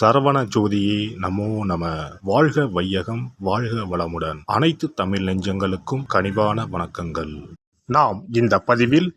சரவண ஜோதியே நமோ நம. வாழ்க வையகம் வாழ்க வளமுடன். அனைத்து தமிழ் நெஞ்சங்களுக்கும் கனிவான வணக்கங்கள். நாம் இந்த பதிவில்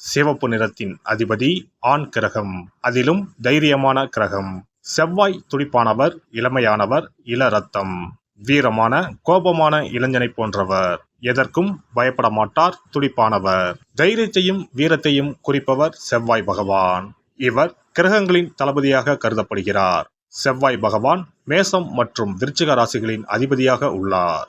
சிவப்பு நிறத்தின் அதிபதி ஆண் கிரகம். அதிலும் தைரியமான கிரகம். செவ்வாய் துடிப்பானவர் இளமையானவர் இள ரத்தம். வீரமான கோபமான இளைஞனை போன்றவர். எதற்கும் பயப்பட மாட்டார் துடிப்பானவர். தைரியத்தையும் வீரத்தையும் குறிப்பவர் செவ்வாய் பகவான். இவர் கிரகங்களின் தளபதியாக கருதப்படுகிறார். செவ்வாய் பகவான் மேசம் மற்றும் விருச்சிக ராசிகளின் அதிபதியாக உள்ளார்.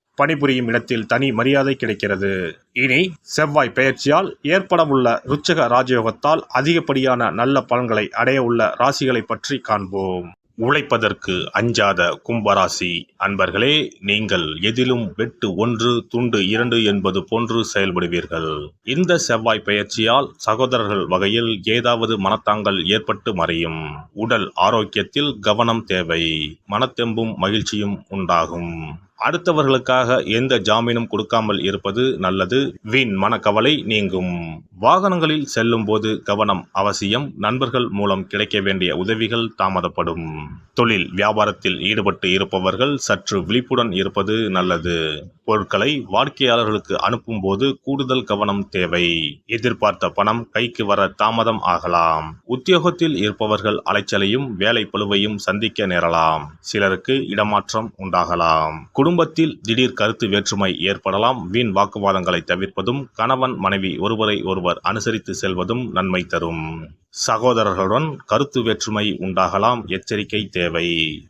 பணிபுரியும் இடத்தில் தனி மரியாதை கிடைக்கிறது. இனி செவ்வாய் பெயர்ச்சியால் ஏற்படவுள்ள ருச்சக ராஜயோகத்தால் அதிகப்படியான நல்ல பலன்களை அடைய உள்ள ராசிகளை பற்றி காண்போம். உழைப்பதற்கு அஞ்சாத கும்பராசி அன்பர்களே நீங்கள் எதிலும் வெட்டு ஒன்று துண்டு இரண்டு என்பது போன்று செயல்படுவீர்கள். இந்த செவ்வாய் பயிற்சியால் சகோதரர்கள் வகையில் ஏதாவது மனத்தாங்கள் ஏற்பட்டு மறையும். உடல் ஆரோக்கியத்தில் கவனம் தேவை. மனத்தெம்பும் மகிழ்ச்சியும் உண்டாகும். அடுத்தவர்களுக்காக எந்த ஜாமீனும் கொடுக்காமல் இருப்பது நல்லது. வீண் மனக்கவலை நீங்கும். வாகனங்களில் செல்லும் போது கவனம் அவசியம். நண்பர்கள் மூலம் கிடைக்க வேண்டிய உதவிகள் தாமதப்படும். தொழில் வியாபாரத்தில் ஈடுபட்டு இருப்பவர்கள் சற்று விழிப்புடன் இருப்பது நல்லது. பொருட்களை வாடிக்கையாளர்களுக்கு அனுப்பும் போது கூடுதல் கவனம் தேவை. எதிர்பார்த்த பணம் கைக்கு வர தாமதம் ஆகலாம். உத்தியோகத்தில் இருப்பவர்கள் அலைச்சலையும் வேலை பழுவையும் சந்திக்க நேரலாம். சிலருக்கு இடமாற்றம் உண்டாகலாம். குடும்பத்தில் திடீர் கருத்து வேற்றுமை ஏற்படலாம். வீண் வாக்குவாதங்களை தவிர்ப்பதும் கணவன் மனைவி ஒருவரை ஒருவர் அனுசரித்து செல்வதும் நன்மை தரும். சகோதரர்களுடன் கருத்து வேற்றுமை உண்டாகலாம். எச்சரிக்கை தேவை.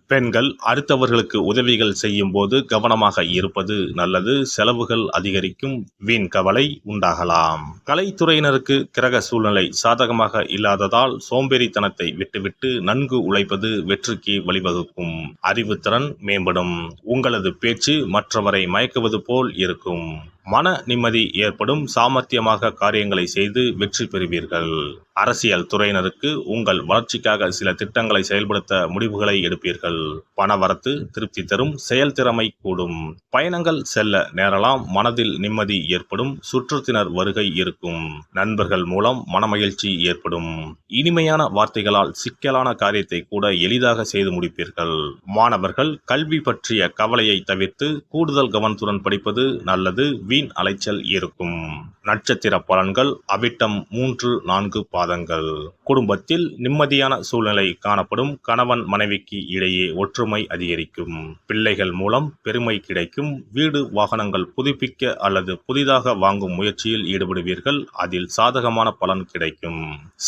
பெண்கள் அடுத்தவர்களுக்கு உதவிகள் செய்யும் போது கவனமாக இருப்பது நல்லது. செலவுகள் அதிகரிக்கும். வீண் கவலை உண்டாகலாம். கலைத்துறையினருக்கு கிரக சூழ்நிலை சாதகமாக இல்லாததால் சோம்பேறித்தனத்தை விட்டுவிட்டு நன்கு உழைப்பது வெற்றிக்கு வழிவகுக்கும். அறிவுத்திறன் மேம்படும். உங்களது பேச்சு மற்றவரை மயக்குவது போல் இருக்கும். மன நிம்மதி ஏற்படும் சாமர்த்தியமாக காரியங்களை செய்து வெற்றி பெறுவீர்கள். அரசியல் துறையினருக்கு உங்கள் வளர்ச்சிக்காக சில திட்டங்களை செயல்படுத்த முடிவுகளை எடுப்பீர்கள். பணவரத்து திருப்தி தரும் செயல்திறமை கூடும். பயணங்கள் செல்ல நேரலாம் மனதில் நிம்மதி ஏற்படும் சுற்றுத்தினர் வருகை இருக்கும். நண்பர்கள் மூலம் மனமகிழ்ச்சி ஏற்படும். இனிமையான வார்த்தைகளால் சிக்கலான காரியத்தை கூட எளிதாக செய்து முடிப்பீர்கள். மாணவர்கள் கல்வி பற்றிய கவலையை தவிர்த்து கூடுதல் கவனத்துடன் படிப்பது நல்லது. வீண் அலைச்சல் இருக்கும். நட்சத்திர பலன்கள் அவிட்டம் மூன்று நான்கு பாதங்கள். குடும்பத்தில் நிம்மதியான சூழ்நிலை காணப்படும். கணவன் மனைவிக்கு இடையே ஒற்றுமை அதிகரிக்கும். பிள்ளைகள் மூலம் பெருமை கிடைக்கும். வீடு வாகனங்கள் புதுப்பிக்க அல்லது புதிதாக வாங்கும் முயற்சியில் ஈடுபடுவீர்கள். அதில் சாதகமான பலன் கிடைக்கும்.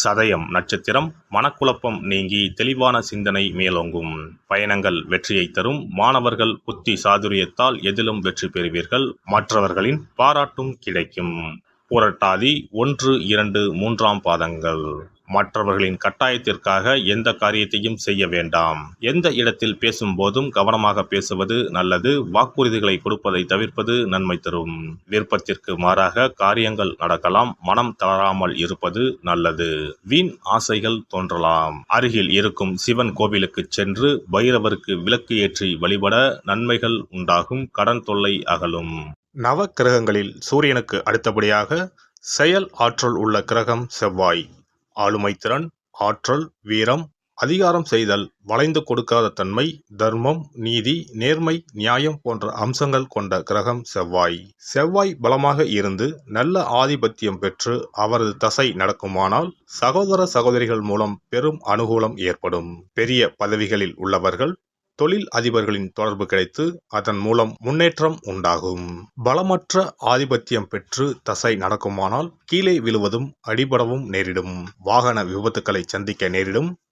சதயம் நட்சத்திரம் மனக்குழப்பம் நீங்கி தெளிவான சிந்தனை மேலோங்கும். பயணங்கள் வெற்றியை தரும். மாணவர்கள் புத்தி சாதுரியத்தால் எதிலும் வெற்றி பெறுவீர்கள். மற்றவர்களின் பாராட்டும் கிடைக்கும். புரட்டாதி ஒன்று இரண்டு மூன்றாம் பாதங்கள். மற்றவர்களின் கட்டாயத்திற்காக எந்த காரியத்தையும் செய்ய வேண்டாம். எந்த இடத்தில் பேசும்போதும் கவனமாக பேசுவது நல்லது வாக்குறுதிகளை கொடுப்பதை தவிர்ப்பது நன்மை தரும். விருப்பத்திற்கு மாறாக காரியங்கள் நடக்கலாம் மனம் தளராமல் இருப்பது நல்லது. வீண் ஆசைகள் தோன்றலாம். அருகில் இருக்கும் சிவன் கோவிலுக்கு சென்று பைரவருக்கு விளக்கு ஏற்றி வழிபட நன்மைகள் உண்டாகும் கடன் தொல்லை அகலும். நவ கிரகங்களில் சூரியனுக்கு அடுத்தபடியாக செயல் ஆற்றல் உள்ள கிரகம் செவ்வாய். ஆளுமை திறன் ஆற்றல் வீரம் அதிகாரம் செய்தல் வளைந்து கொடுக்காத தன்மை தர்மம் நீதி நேர்மை நியாயம் போன்ற அம்சங்கள் கொண்ட கிரகம் செவ்வாய். செவ்வாய் பலமாக இருந்து நல்ல ஆதிபத்தியம் பெற்று அவரது தசை நடக்குமானால் சகோதர சகோதரிகள் மூலம் பெரும் அனுகூலம் ஏற்படும். பெரிய பதவிகளில் உள்ளவர்கள் தொழில் அதிபர்களின் தொடர்பு கிடைத்து அதன் மூலம் முன்னேற்றம் உண்டாகும். பலமற்ற ஆதிபத்தியம் பெற்று தசை நடக்குமானால் கீழே விழுவதும் அடிபடவும் நேரிடும். வாகன விபத்துக்களை சந்திக்க நேரிடும்.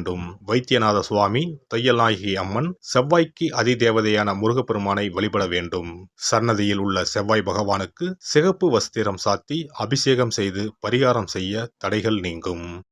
வேண்டும். வைத்தியநாத சுவாமி தையல்நாயகி அம்மன் செவ்வாய்க்கு அதிதேவதையான முருகப்பெருமானை வழிபட வேண்டும். சன்னதியில் உள்ள செவ்வாய் பகவானுக்கு சிகப்பு வஸ்திரம் சாத்தி அபிஷேகம் செய்து பரிகாரம் செய்ய தடைகள் நீங்கும்.